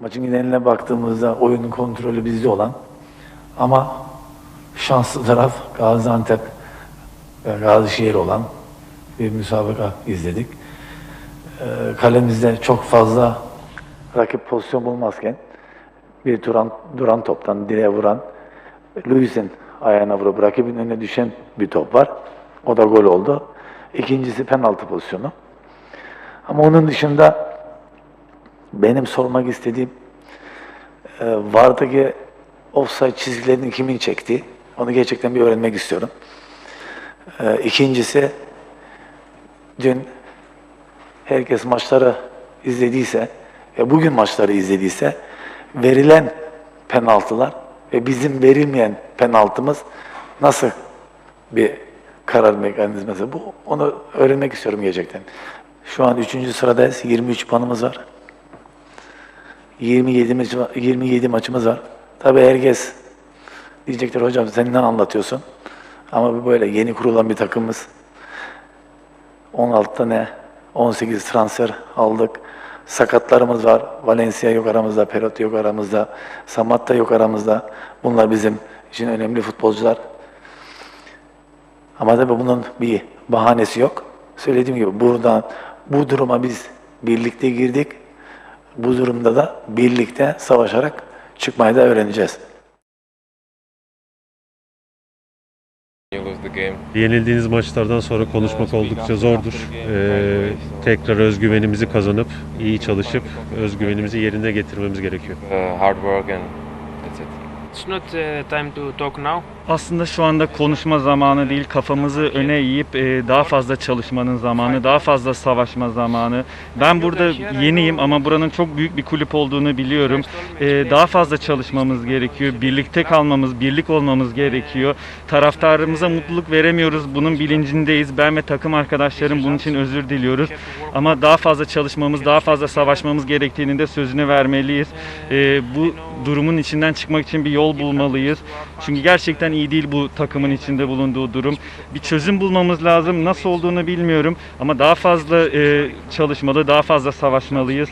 Maçın geneline baktığımızda oyunun kontrolü bizde olan ama şanslı taraf Gaziantep ve Gazişehir olan bir müsabaka izledik. Ee, kalemizde çok fazla rakip pozisyon bulmazken bir duran, duran toptan direğe vuran Luis'in ayağına vurup rakibin önüne düşen bir top var. O da gol oldu. İkincisi penaltı pozisyonu. Ama onun dışında benim sormak istediğim e, VAR'daki offside çizgilerini kimin çekti? Onu gerçekten bir öğrenmek istiyorum. E, ikincisi dün herkes maçları izlediyse ve bugün maçları izlediyse verilen penaltılar ve bizim verilmeyen penaltımız nasıl bir karar mekanizması bu? Onu öğrenmek istiyorum gerçekten. Şu an 3. sıradayız. 23 puanımız var. 27 maç, 27 maçımız var. Tabii herkes diyecekler hocam sen ne anlatıyorsun? Ama böyle yeni kurulan bir takımız. 16'da ne? 18 transfer aldık. Sakatlarımız var. Valencia yok aramızda, Perot yok aramızda, Samatta yok aramızda. Bunlar bizim için önemli futbolcular. Ama tabii bunun bir bahanesi yok. Söylediğim gibi buradan bu duruma biz birlikte girdik. Bu durumda da birlikte savaşarak çıkmayı da öğreneceğiz. Yenildiğiniz maçlardan sonra konuşmak oldukça zordur. Ee, tekrar özgüvenimizi kazanıp, iyi çalışıp özgüvenimizi yerine getirmemiz gerekiyor. Hard work and that's it. It's not uh, time to talk now. Aslında şu anda konuşma zamanı değil, kafamızı öne eğip e, daha fazla çalışmanın zamanı, daha fazla savaşma zamanı. Ben burada yeniyim ama buranın çok büyük bir kulüp olduğunu biliyorum. E, daha fazla çalışmamız gerekiyor, birlikte kalmamız, birlik olmamız gerekiyor. Taraftarımıza mutluluk veremiyoruz, bunun bilincindeyiz. Ben ve takım arkadaşlarım bunun için özür diliyoruz. Ama daha fazla çalışmamız, daha fazla savaşmamız gerektiğini de sözünü vermeliyiz. E, bu durumun içinden çıkmak için bir yol bulmalıyız. Çünkü gerçekten iyi değil bu takımın içinde bulunduğu durum. Bir çözüm bulmamız lazım. Nasıl olduğunu bilmiyorum ama daha fazla e, çalışmalı, daha fazla savaşmalıyız.